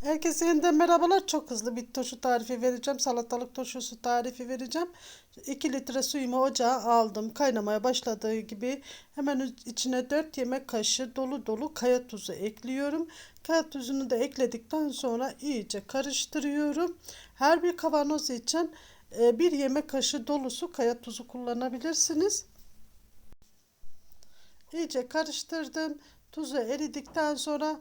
Herkese yeniden merhabalar. Çok hızlı bir turşu tarifi vereceğim. Salatalık turşusu tarifi vereceğim. 2 litre suyumu ocağa aldım. Kaynamaya başladığı gibi hemen içine 4 yemek kaşığı dolu dolu kaya tuzu ekliyorum. Kaya tuzunu da ekledikten sonra iyice karıştırıyorum. Her bir kavanoz için e, bir yemek kaşığı dolusu kaya tuzu kullanabilirsiniz. İyice karıştırdım. Tuzu eridikten sonra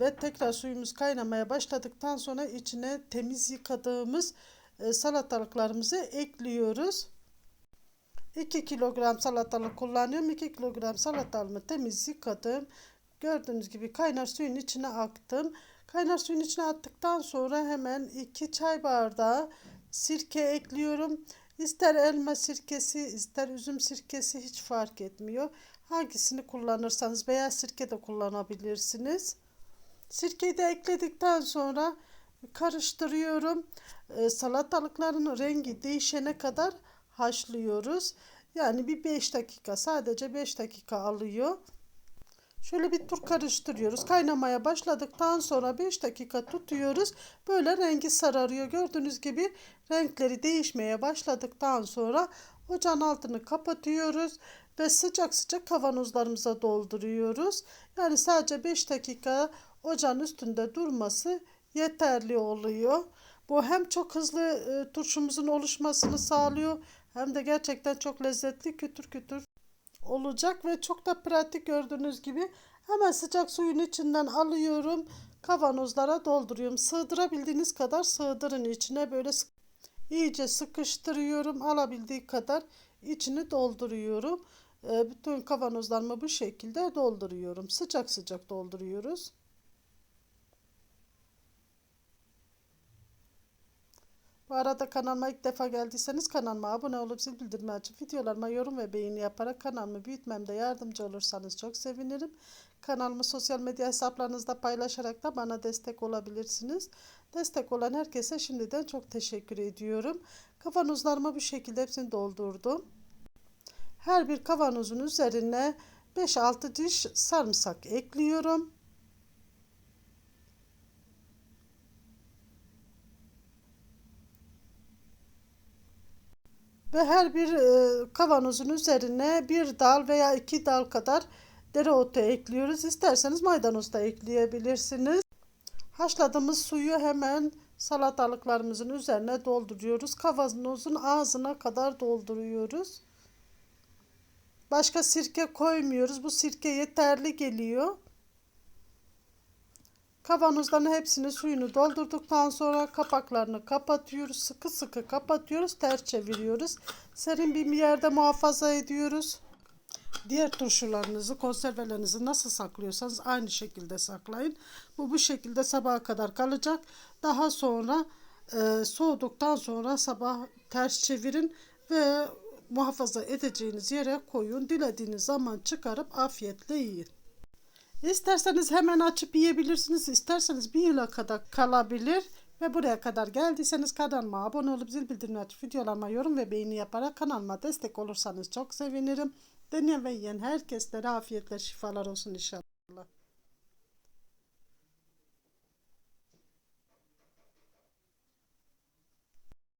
ve tekrar suyumuz kaynamaya başladıktan sonra içine temiz yıkadığımız e, salatalıklarımızı ekliyoruz. 2 kilogram salatalık kullanıyorum. 2 kilogram salatalığımı temiz yıkadım. Gördüğünüz gibi kaynar suyun içine aktım. Kaynar suyun içine attıktan sonra hemen 2 çay bardağı sirke ekliyorum. İster elma sirkesi, ister üzüm sirkesi hiç fark etmiyor. Hangisini kullanırsanız beyaz sirke de kullanabilirsiniz. Sirkeyi de ekledikten sonra karıştırıyorum. E, salatalıkların rengi değişene kadar haşlıyoruz. Yani bir 5 dakika sadece 5 dakika alıyor. Şöyle bir tur karıştırıyoruz. Kaynamaya başladıktan sonra 5 dakika tutuyoruz. Böyle rengi sararıyor. Gördüğünüz gibi renkleri değişmeye başladıktan sonra ocağın altını kapatıyoruz ve sıcak sıcak kavanozlarımıza dolduruyoruz. Yani sadece 5 dakika ocağın üstünde durması yeterli oluyor. Bu hem çok hızlı e, turşumuzun oluşmasını sağlıyor hem de gerçekten çok lezzetli kütür kütür olacak ve çok da pratik gördüğünüz gibi hemen sıcak suyun içinden alıyorum kavanozlara dolduruyorum. Sığdırabildiğiniz kadar sığdırın içine böyle iyice sıkıştırıyorum alabildiği kadar içini dolduruyorum. E, bütün kavanozlarımı bu şekilde dolduruyorum. Sıcak sıcak dolduruyoruz. Bu arada kanalıma ilk defa geldiyseniz kanalıma abone olup zil bildirimi açıp videolarıma yorum ve beğeni yaparak kanalımı büyütmemde yardımcı olursanız çok sevinirim. Kanalımı sosyal medya hesaplarınızda paylaşarak da bana destek olabilirsiniz. Destek olan herkese şimdiden çok teşekkür ediyorum. Kavanozlarımı bu şekilde hepsini doldurdum. Her bir kavanozun üzerine 5-6 diş sarımsak ekliyorum. Ve her bir e, kavanozun üzerine bir dal veya iki dal kadar dereotu ekliyoruz. İsterseniz maydanoz da ekleyebilirsiniz. Haşladığımız suyu hemen salatalıklarımızın üzerine dolduruyoruz. Kavanozun ağzına kadar dolduruyoruz. Başka sirke koymuyoruz. Bu sirke yeterli geliyor. Kavanozların hepsini suyunu doldurduktan sonra kapaklarını kapatıyoruz. Sıkı sıkı kapatıyoruz. Ters çeviriyoruz. Serin bir yerde muhafaza ediyoruz. Diğer turşularınızı, konservelerinizi nasıl saklıyorsanız aynı şekilde saklayın. Bu bu şekilde sabaha kadar kalacak. Daha sonra e, soğuduktan sonra sabah ters çevirin ve muhafaza edeceğiniz yere koyun. Dilediğiniz zaman çıkarıp afiyetle yiyin. İsterseniz hemen açıp yiyebilirsiniz. İsterseniz bir yıla kadar kalabilir. Ve buraya kadar geldiyseniz kanalıma abone olup zil bildirimini açıp videolarıma yorum ve beğeni yaparak kanalıma destek olursanız çok sevinirim. Deneyen ve yiyen herkeslere afiyetler şifalar olsun inşallah.